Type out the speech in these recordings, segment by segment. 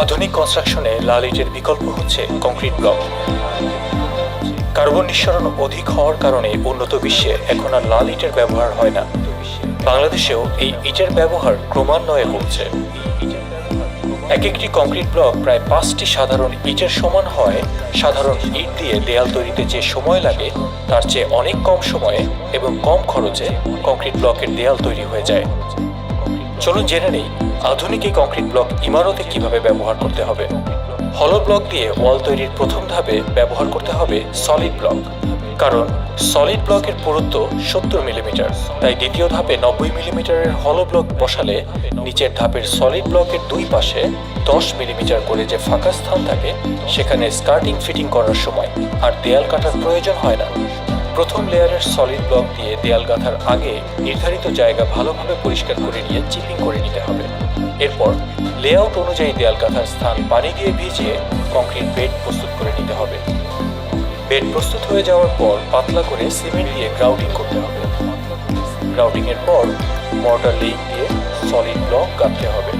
আধুনিক কনস্ট্রাকশনে লাল ইটের বিকল্প হচ্ছে কংক্রিট ব্লক কার্বন নিঃসরণ অধিক হওয়ার কারণে উন্নত বিশ্বে এখন আর লাল ইটের ব্যবহার হয় না। বাংলাদেশেও এই ইটের ব্যবহার ক্রমান্বয়ে কমছে। এক একটি কংক্রিট ব্লক প্রায় পাঁচটি সাধারণ ইটের সমান হয়। সাধারণ ইট দিয়ে দেয়াল তৈরিতে যে সময় লাগে, তার চেয়ে অনেক কম সময়ে এবং কম খরচে কংক্রিট ব্লকের দেয়াল তৈরি হয়ে যায়। চলুন জেনে নেই আধুনিক এই কংক্রিট ব্লক ইমারতে কীভাবে ব্যবহার করতে হবে? হলো ব্লক দিয়ে ওয়াল তৈরির প্রথম ধাপে ব্যবহার করতে হবে সলিড ব্লক কারণ সলিড ব্লকের পুরুত্ব সত্তর মিলিমিটার তাই দ্বিতীয় ধাপে নব্বই মিলিমিটারের হলো ব্লক বসালে নিচের ধাপের সলিড ব্লকের দুই পাশে দশ মিলিমিটার করে যে ফাঁকা স্থান থাকে, সেখানে স্কার্টিং ফিটিং করার সময়। আর দেয়াল কাটার প্রয়োজন হয় না। প্রথম লেয়ারের সলিড ব্লক দিয়ে দেয়াল গাঁথার আগে নির্ধারিত জায়গা ভালোভাবে পরিষ্কার করে নিয়ে চিপিং করে নিতে হবে। এরপর লেআউট অনুযায়ী দেয়াল গাঁথার স্থান পানি দিয়ে ভিজিয়ে কংক্রিট বেড প্রস্তুত করে নিতে হবে। বেড প্রস্তুত হয়ে যাওয়ার পর পাতলা করে সিমেন্ট দিয়ে গ্রাউটিং করতে হবে। গ্রাউটিং এর পর মর্টার লিক দিয়ে সলিড ব্লক গাঁথতে হবে।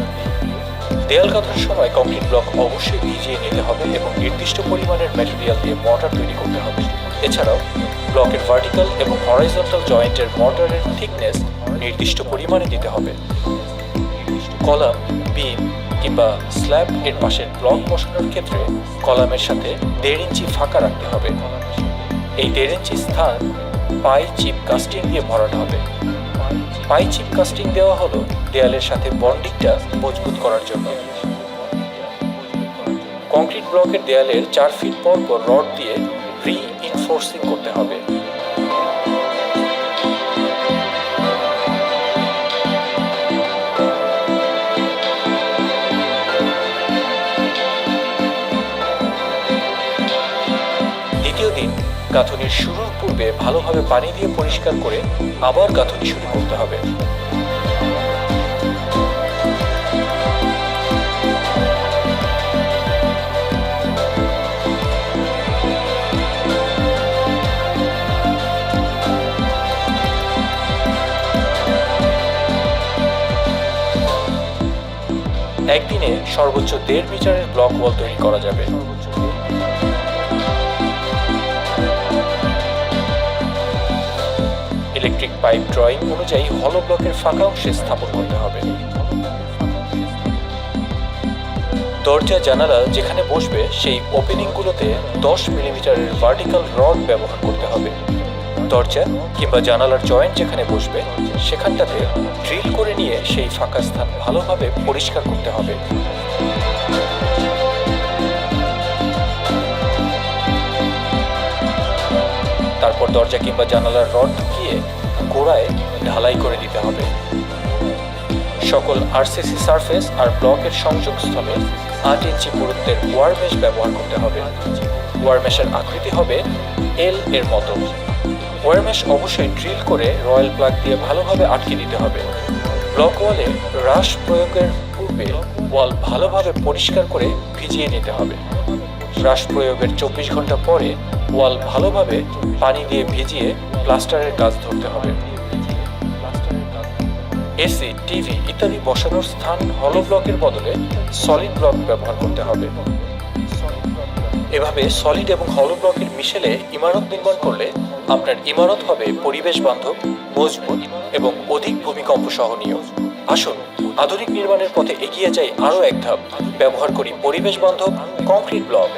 দেয়াল গাঁথার সময় কংক্রিট ব্লক অবশ্যই ভিজিয়ে নিতে হবে এবং নির্দিষ্ট পরিমাণের ম্যাটেরিয়াল দিয়ে মর্টার তৈরি করতে হবে। এছাড়াও ব্লকের ভার্টিক্যাল এবং হরাইজন্টাল জয়েন্টের মর্টারের থিকনেস নির্দিষ্ট পরিমাণে দিতে হবে। কলাম বিম কিংবা স্ল্যাব এর পাশের ব্লক বসানোর ক্ষেত্রে কলামের সাথে দেড় ইঞ্চি ফাঁকা রাখতে হবে। এই দেড় ইঞ্চি স্থান পাই চিপ কাস্টিং দিয়ে ভরাট হবে। পাই চিপ কাস্টিং দেওয়া হলো দেয়ালের সাথে বন্ডিংটা মজবুত করার জন্য। কংক্রিট ব্লকের দেয়ালের চার ফিট পর পর রড দিয়ে রি ইনফোর্সিং করতে হবে। দ্বিতীয় দিন, গাঁথনির শুরুর পূর্বে ভালোভাবে পানি দিয়ে পরিষ্কার করে আবার গাঁথনি শুরু করতে হবে। একদিনে সর্বোচ্চ দেড় মিটারের ব্লক ওয়াল তৈরি করা যাবে। ইলেকট্রিক পাইপ ড্রয়িং অনুযায়ী হলো ব্লকের ফাঁকা অংশে স্থাপন করতে হবে। দরজা, জানালা যেখানে বসবে, সেই ওপেনিংগুলোতে দশ মিলিমিটারের ভার্টিক্যাল রড ব্যবহার করতে হবে। দরজা কিংবা জানালার জয়েন্ট যেখানে বসবে, সেখানটাতে ড্রিল করে নিয়ে সেই ফাঁকা স্থান ভালোভাবে পরিষ্কার করতে হবে। তারপর দরজা কিংবা জানালার রড ঢুকিয়ে গোড়ায় ঢালাই করে দিতে হবে। সকল আরসিসি সারফেস আর ব্লকের সংযোগস্থলে আট ইঞ্চি পুরুত্বের ওয়ার মেশ ব্যবহার করতে হবে। ওয়ার মেশের আকৃতি হবে এল এর মতো। ওয়ার মেশ অবশ্যই ড্রিল করে রয়্যাল প্লাগ দিয়ে ভালোভাবে আটকে দিতে হবে। ব্লক ওয়ালে রাশ প্রয়োগের পূর্বে ওয়াল ভালোভাবে পরিষ্কার করে ভিজিয়ে নিতে হবে। রাশ প্রয়োগের চব্বিশ ঘণ্টা পরে ওয়াল ভালোভাবে পানি দিয়ে ভিজিয়ে প্লাস্টারের কাজ ধরতে হবে। এসি, টিভি ইত্যাদি বসানোর স্থান হলো ব্লকের বদলে সলিড ব্লক ব্যবহার করতে হবে। এভাবে সলিড এবং হলো ব্লকের মিশেলে ইমারত নির্মাণ করলে আপনার ইমারত হবে পরিবেশ বান্ধব, মজবুত এবং অধিক ভূমিকম্প সহনীয়। আসুন, আধুনিক নির্মাণের পথে এগিয়ে যাই আরও এক ধাপ ব্যবহার করি পরিবেশ বান্ধব কংক্রিট ব্লক